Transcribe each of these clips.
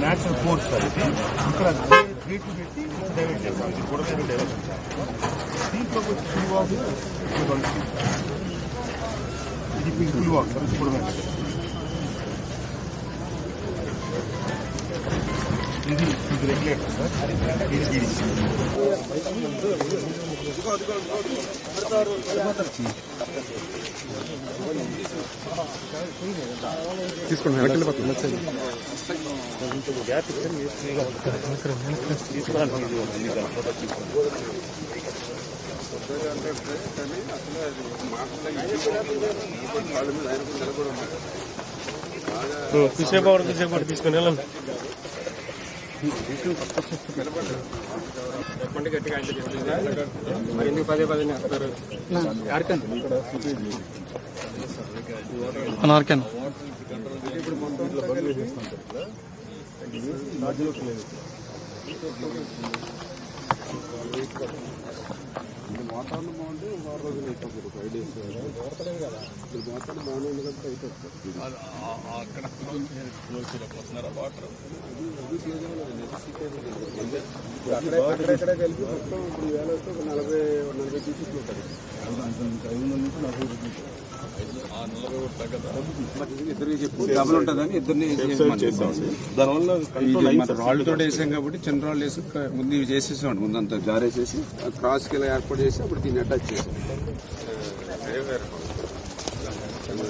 Natural course sir ఇది ఇక్కడ గేట్లు పెట్టి డైవర్ట్ చేస్తాం ఇది కూడా మీరు డైవర్ట్ చేస్తాం దీంట్లో వచ్చి పులివాగు ఇది మీకు పులివాగు సార్ ఇది కూడా ఇది ఇది రెగ్యులేటర్ సార్. ఇది ఇది. తీసుకోండి వెనక్కి వెళ్ళిపోతుంది గ్యాప్ ఒకటి తీసుకుని వెళ్ళండి. చెప్పండి గట్టిగా అంటే మరి ఎందుకు పదే పదే వాతావరణం బాగుంటే వారం రోజులు అయిపోతుంది ఫైవ్ డేస్ ఇప్పుడు వాతావరణం బాగానే ఉంది కాబట్టి అయిపోతుంది అది అది అక్కడెక్కడ కలిపి మొత్తం ఇప్పుడు వేల వస్తే ఒక నలభై నలభై పీసెస్ ఉంటుంది నలభై చెప్పు డబుల్ ఉంటుందని ఇద్దరిని రాళ్ళతో వేసాం కాబట్టి చిన్న రాళ్ళు వేసి ముందు ఇవి చేసేసాం ముందంతా జారేసేసి క్రాస్కి ఇలా ఏర్పాటు చేసి అప్పుడు దీన్ని అటాచ్ చేసాం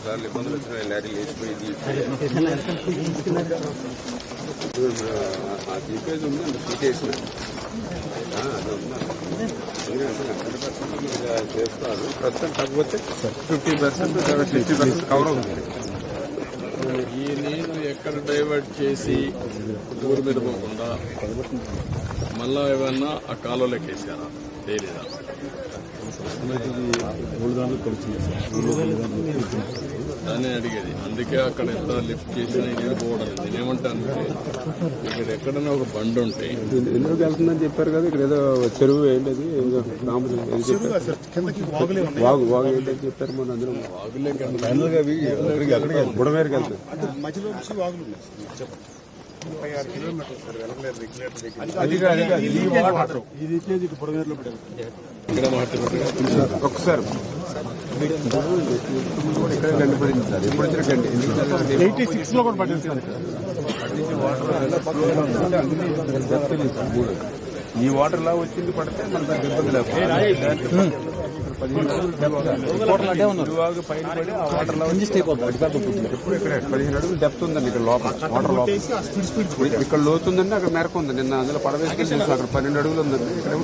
సార్లు ఇబ్బందులు వచ్చినాయి లారీ లేచిపోయింది ఆ జీపేజ్ ఉంది అంటే తీసేసిన అది ఉందా చేస్తారు. ప్రస్తుతం కాకపోతే fifty percent sixty percent cover అవుతుంది. ఈ నీళ్ళు ఎక్కడ డైవర్ట్ చేసి ఊరు మీద పోకుండా మళ్ళా ఏమన్నా ఆ కాలువలోకి వేసారా? దాన్ని అడిగేది. అందుకే అక్కడ ఎంత లిఫ్ట్ చేసినా ఇది పోవడం నేనేమంటాను ఇక్కడ ఎక్కడైనా ఒక బండి ఉంటే ఎందుకు వెళ్తుందని చెప్పారు కదా ఇక్కడ ఏదో చెరువు ఏంటది వాగులే ఉన్నాయి. వాగు వాగు ఏంటని చెప్పారు మన అందరం. బుడమేరుకి వెళ్తారు. అంటే మధ్యలో వాగులు ముప్పై ఆరు కిలోమీటర్లు సార్ వెలగలేరు రెగ్యులేటర్ దగ్గర వాటర్. ఇది పెట్టారు ఇక్కడ పడింది సార్ ఎప్పుడు వచ్చిన ఎందుకంటే ఎయిటీ సిక్స్లో కూడా పట్టింది సార్ ఇక్కడ. ఈ వాటర్ లా వచ్చింది పడితే మనకు ఇబ్బంది లేకపోతే ఇరువాగు పైన పడి ఆ వాటర్ లా వచ్చి ఎప్పుడు ఇక్కడ పదిహేను అడుగులు డెప్త్ ఉందండి ఇక్కడ లోపల వాటర్ లోపల. ఇక్కడ లోతుందండి అక్కడ మేరకు ఉంది. నిన్న అందులో పడవేసుకెళ్ళి చూసాం అక్కడ పన్నెండు అడుగులు ఉందండి. ఇక్కడ